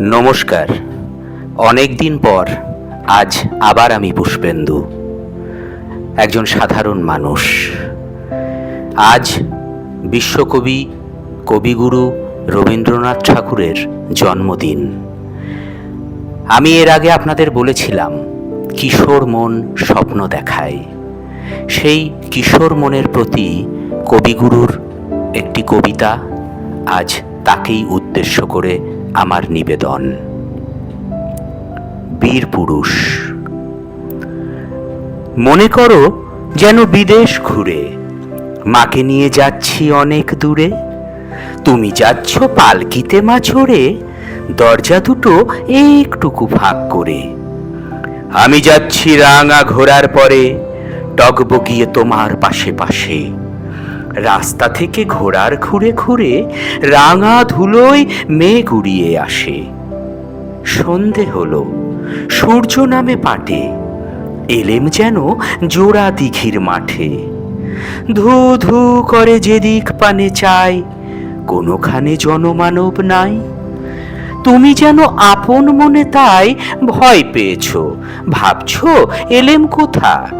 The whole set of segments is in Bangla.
নমস্কার। অনেক দিন পর আজ আবার আমি পুষ্পেন্দু, একজন সাধারণ মানুষ। আজ বিশ্বকবি, কবিগুরু রবীন্দ্রনাথ ঠাকুরের জন্মদিন। আমি এর আগে আপনাদের বলেছিলাম, কিশোর মন স্বপ্ন দেখায়। সেই কিশোর মনের প্রতি কবিগুরুর একটি কবিতা আজ তাকেই উদ্দেশ্য করে আমার নিবেদন। বীর পুরুষ, মনে করো যেন বিদেশ ঘুরে, মাকে নিয়ে যাচ্ছি অনেক দূরে। তুমি যাচ্ছ পালকিতে মা চড়ে দরজা দুটো একটুকু ফাঁক করে। আমি যাচ্ছি রাঙা ঘোরার পরে টগবগিয়ে তোমার পাশে পাশে। রাস্তা থেকে ঘোড়ার খুঁড়ে খুঁড়ে রাঙা ধুলোয় মেঘ উড়িয়ে আসে। সন্ধে হলো, সূর্য নামে পাটে, এলেম যেন জোড়া দিঘির মাঠে। ধু ধু করে যেদিক পানে চায় কোনোখানে জনমানব নাই। তুমি যেন আপন মনে তাই ভয় পেয়েছ, ভাবছ এলেম কোথা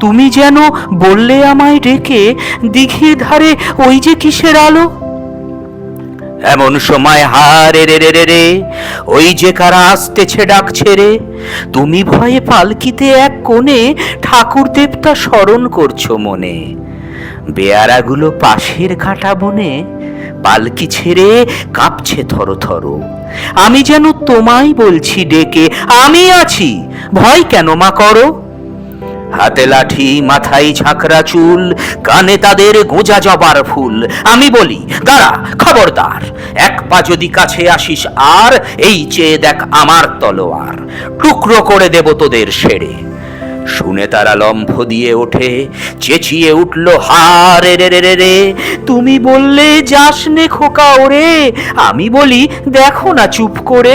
তুমি যেন বললে আমায় ডেকে দিঘির ধারে ওই যে কিসের আলো? এমন সময় হারে রে রে রে রে, ওই যে কারা আসতেছে ডাকছে রে, তুমি ভয়ে পালকিতে এক কোণে ঠাকুর দেবতা স্মরণ করছ মনে। বেয়ারাগুলো পাশের কাটা বনে পালকি ছেড়ে কাঁপছে থরো থরো। আমি যেন তোমায় বলছি ডেকে, আমি আছি, ভয় কেন মা করো? হাতে লাঠি, মাথায় ঝাঁকড়া চুল, কানে তাদের গোজা জবার ফুল। আমি বলি, দাঁড়া, খবরদার, এক পা যদি কাছে আসিস আর, এই চেয়ে দেখ আমার তলোয়ার। টুকরো করে দেব তোদের সেরে শুনে তারা লম্ফ দিয়ে ওঠে, চেঁচিয়ে উঠল হারে রে রে রে রে, তুমি বললে যাস নে খোকা ওরে, আমি বলি, দেখো না চুপ করে।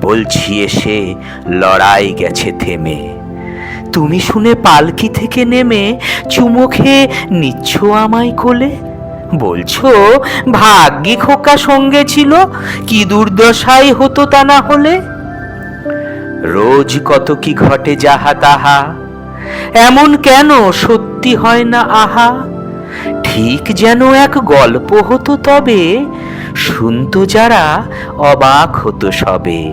বলছি এসে লড়াই গেছে থেমে। তুমি শুনে পালকি থেকে নেমে চুমো খেয়ে নিচ্ছ আমায় কোলে? বলছো, ভাগ্যি খোকা সঙ্গে ছিল, কি দুর্দশাই হতো তা না হলে? রোজ কত কি ঘটে যাহা তাহা, এমন কেন সত্যি হয় না আহা? ঠিক যেন এক গল্প হতো তবে, শুনতো যারা অবাক হতো সবে।